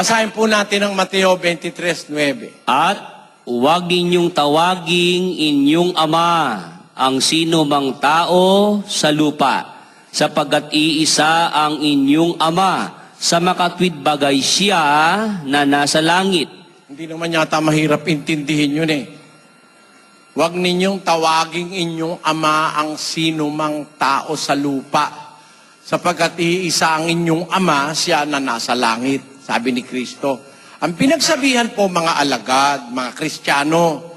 Basahin po natin ang Mateo 23.9. At huwag ninyong tawaging inyong ama ang sino mang tao sa lupa, sapagkat iisa ang inyong ama, sa makatwid bagay siya na nasa langit. Hindi naman yata mahirap intindihin yun eh. Huwag ninyong tawaging inyong ama ang sino mang tao sa lupa. Sapagkat iisa ang inyong ama, siya na nasa langit, sabi ni Kristo. Ang pinagsabihan po mga alagad, mga Kristiyano,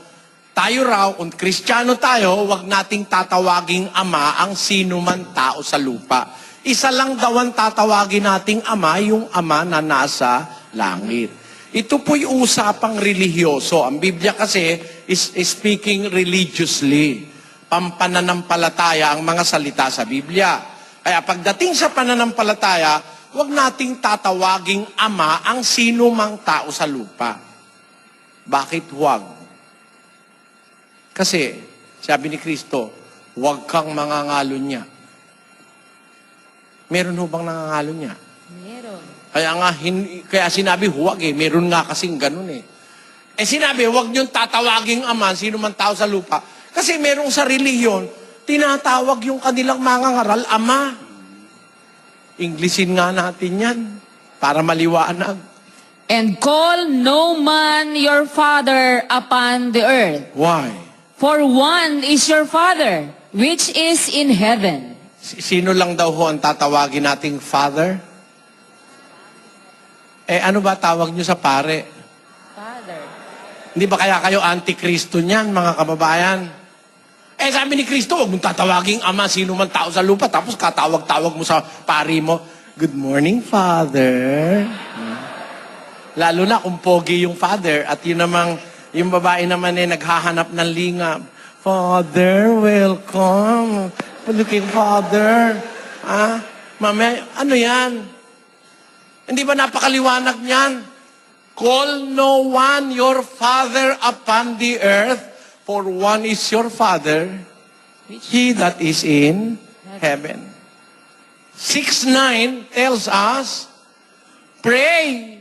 tayo raw, kung Kristiyano tayo, huwag nating tatawaging ama ang sino man tao sa lupa. Isa lang daw ang tatawagin nating ama, yung ama na nasa langit. Ito po'y usapang religyoso. Ang Biblia kasi is, is speaking religiously. Pampananampalataya ang mga salita sa Biblia. Kaya pagdating sa pananampalataya, huwag nating tatawaging ama ang sino mang tao sa lupa. Bakit huwag? Kasi, sabi ni Kristo, huwag kang mangangalo niya. Meron ho bang nangangalo niya? Meron. Kaya nga, hin- kaya sinabi huwag eh. Meron nga kasing ganun eh. Eh sinabi, huwag niyong tatawaging ama, sino man tao sa lupa. Kasi merong sa relihiyon, tinatawag yung kanilang mga ngaral, ama. Englishin nga natin yan, para maliwanag. And call no man your father upon the earth. Why? For one is your father, which is in heaven. Si- Sino lang daw ho ang tatawagin nating father? Eh ano ba tawag niyo sa pare? Father. Hindi ba kaya kayo antikristo niyan, mga kababayan? Eh, sabi ni Kristo, huwag mong tatawaging ama, sino man tao sa lupa, tapos katawag-tawag mo sa pari mo, Good morning, Father. Lalo na kung pogi yung father, at yun namang, yung babae naman eh, naghahanap ng lingap. Father, welcome. Looking Father. Ah, mamaya, ano yan? Hindi ba napakaliwanag niyan? Call no one your father upon the earth, for one is your father, he that is in heaven. 6.9 tells us, Pray.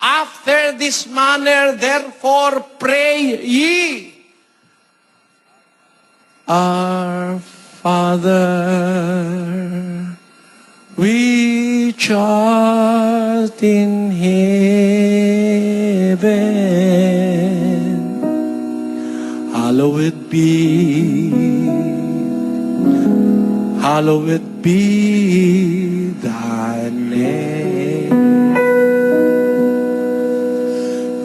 After this manner, therefore, pray ye. Our Father, which art in heaven, hallowed be, hallowed be thy name.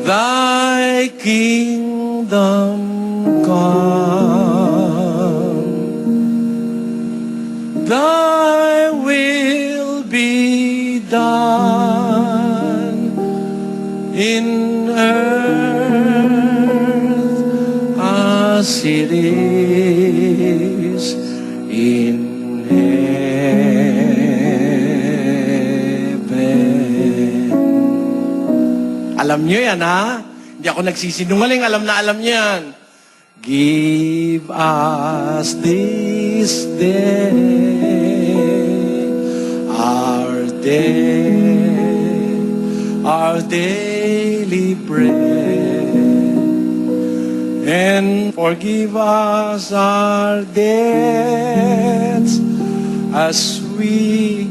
Thy kingdom it is in heaven. Alam nyo yan, ha? Hindi ako nagsisinungaling. Alam na alam nyo yan. Give us this day our day, our daily bread, and forgive us our debts as we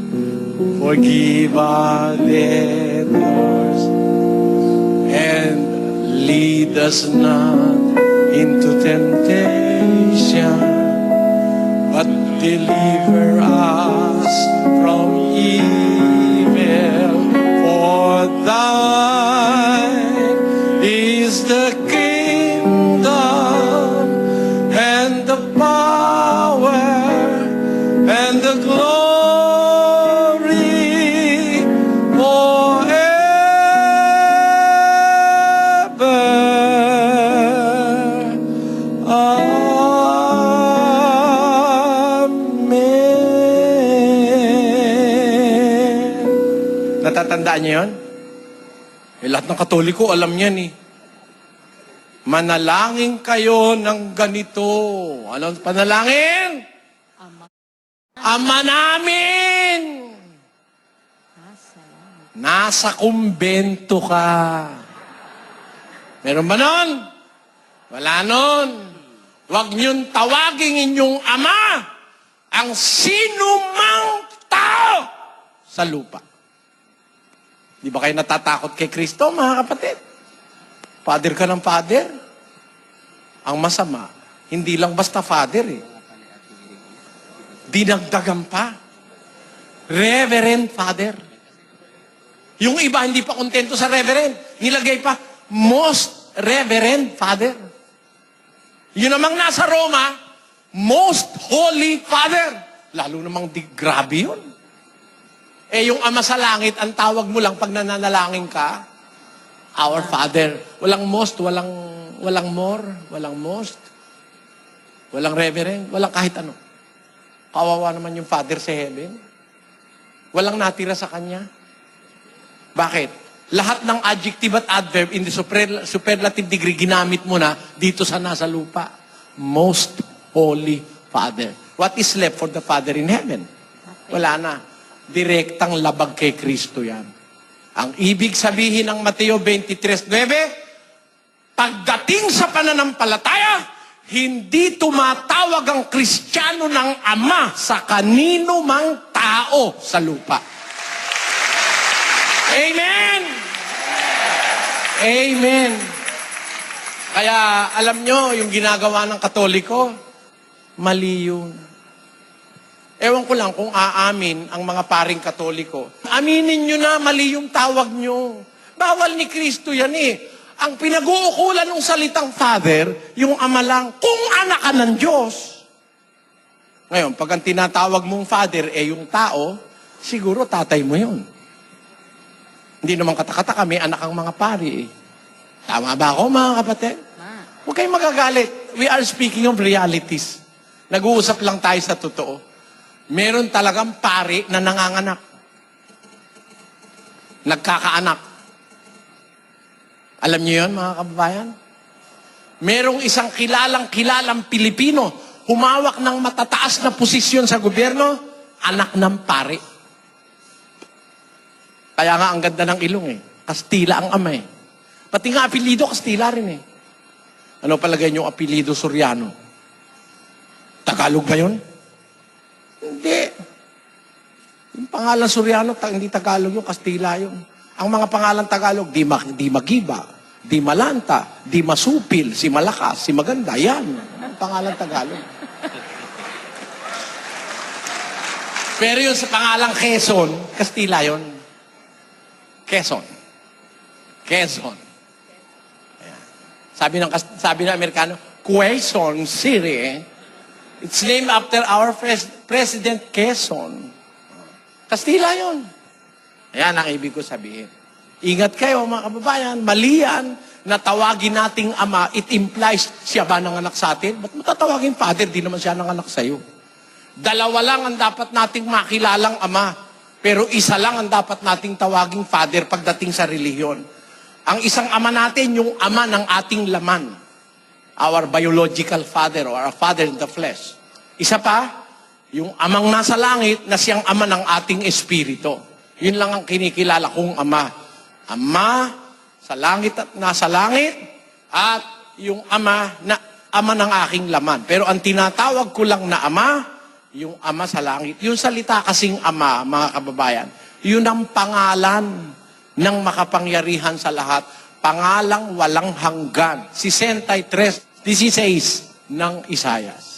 forgive our debtors. And lead us not into temptation, but deliver us Natatandaan niyo yun? Eh, lahat ng katoliko, alam niyan eh. Manalangin kayo ng ganito. Ano ang panalangin? Ama. Ama namin! Nasa kumbento ka. Meron ba nun? Wala nun. Huwag niyong tawagin inyong ama ang sino mang tao sa lupa. Di ba kayo natatakot kay Kristo, mga kapatid? Father ka ng father. Ang masama, hindi lang basta father eh. Dinagdagan pa. Reverend Father. Yung iba hindi pa kontento sa Reverend. Nilagay pa, Most Reverend Father. Yun namang nasa Roma, Most Holy Father. Lalo namang di grabe yun. Eh yung Ama sa Langit, ang tawag mo lang pag nananalangin ka, Our Father. Walang most, walang, walang more, walang most, walang reverend, walang kahit ano. Kawawa naman yung Father sa heaven. Walang natira sa Kanya. Bakit? Lahat ng adjective at adverb in the super- superlative degree ginamit mo na dito sa nasa lupa. Most Holy Father. What is left for the Father in heaven? Wala na. Direktang labag kay Kristo yan. Ang ibig sabihin ng Mateo 23.9, pagdating sa pananampalataya, hindi tumatawag ang Kristiyano ng Ama sa kanino mang tao sa lupa. Amen! Amen! Kaya alam nyo, yung ginagawa ng Katoliko, mali yun. Ewan ko lang kung aamin ang mga paring Katoliko. Aminin nyo na mali yung tawag nyo. Bawal ni Kristo yan eh. Ang pinag-uukulan ng salitang Father, yung Ama lang, kung anak ka ng Diyos. Ngayon, pag ang tinatawag mong Father eh yung tao, siguro tatay mo yun. Hindi naman katakata kami, anak ang mga pari eh. Tama ba ako mga kapatid? Huwag kayong magagalit. We are speaking of realities. Nag-uusap lang tayo sa totoo. Meron talagang pari na nanganganak. Nagkakaanak. Alam niyo yon mga kababayan? Merong isang kilalang kilalang Pilipino, humawak ng matataas na posisyon sa gobyerno, anak ng pari. Kaya nga ang ganda ng ilong eh. Kastila ang ama eh. Pati nga apelido, Kastila rin eh. Ano palagay niyo apelido Soriano? Tagalog ba yun? Hindi. Yung pangalan Soriano, ta- hindi Tagalog yung Kastila yun. Ang mga pangalan Tagalog, di, ma- di Magiba, di Malanta, di Masupil, si Malakas, si Maganda, yan. Ang pangalan Tagalog. Pero yun sa pangalang Quezon, Kastila yun. Quezon. Quezon. Sabi ng sabi ng Amerikano, Quezon City. It's named after our pres- President Quezon. Kastila yun. Ayan ang ibig ko sabihin. Ingat kayo mga kababayan, mali yan na tawagin nating ama, it implies siya ba nanganak sa atin? Ba't matatawagin father? Di naman siya nanganak sa'yo. Dalawa lang ang dapat nating makilalang ama. Pero isa lang ang dapat nating tawaging father pagdating sa relihiyon. Ang isang ama natin, yung ama ng ating laman. Our biological father or our father in the flesh. Isa pa, yung amang nasa langit na siyang ama ng ating espiritu. Yun lang ang kinikilala kong ama. Ama sa langit at nasa langit at yung ama na ama ng aking laman. Pero ang tinatawag ko lang na ama, yung ama sa langit. Yung salita kasing ama, mga kababayan, yun ang pangalan ng makapangyarihan sa lahat. Pangalang walang hanggan. 63, 16 ng Isayas.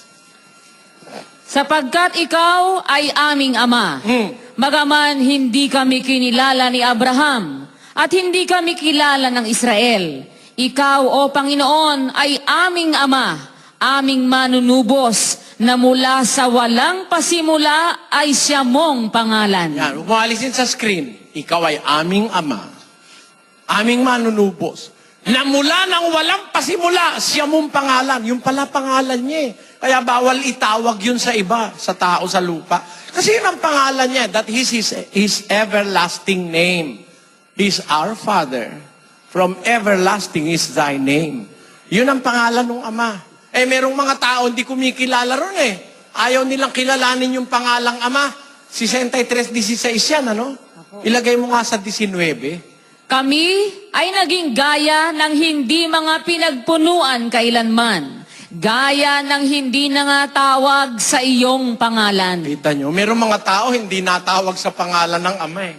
Sapagkat ikaw ay aming ama. Hmm. Magaman hindi kami kinilala ni Abraham at hindi kami kilala ng Israel. Ikaw, O Panginoon, ay aming ama, aming manunubos, na mula sa walang pasimula ay siya mong pangalan. Yan, huwag mo alisin sa screen. Ikaw ay aming ama, aming manunubos, na mula nang walang pasimula, siya mong pangalan. Yung pala pangalan niya eh. Kaya bawal itawag yun sa iba, sa tao sa lupa. Kasi yun ang pangalan niya, that is his, his everlasting name. He's our Father. From everlasting is thy name. Yun ang pangalan ng Ama. Eh, merong mga tao hindi kumikilala ron eh. Ayaw nilang kilalanin yung pangalang Ama. 63.16 yan, ano? Ilagay mo nga sa 19. Kami ay naging gaya ng hindi mga pinagpunuan kailanman. Gaya ng hindi nangatawag sa iyong pangalan. Kita nyo, mayroong mga tao hindi natawag sa pangalan ng Ama eh.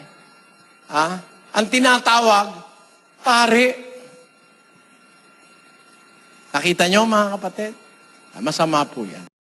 Ha? Ang tinatawag, pare. Nakita nyo mga kapatid? Masama po yan.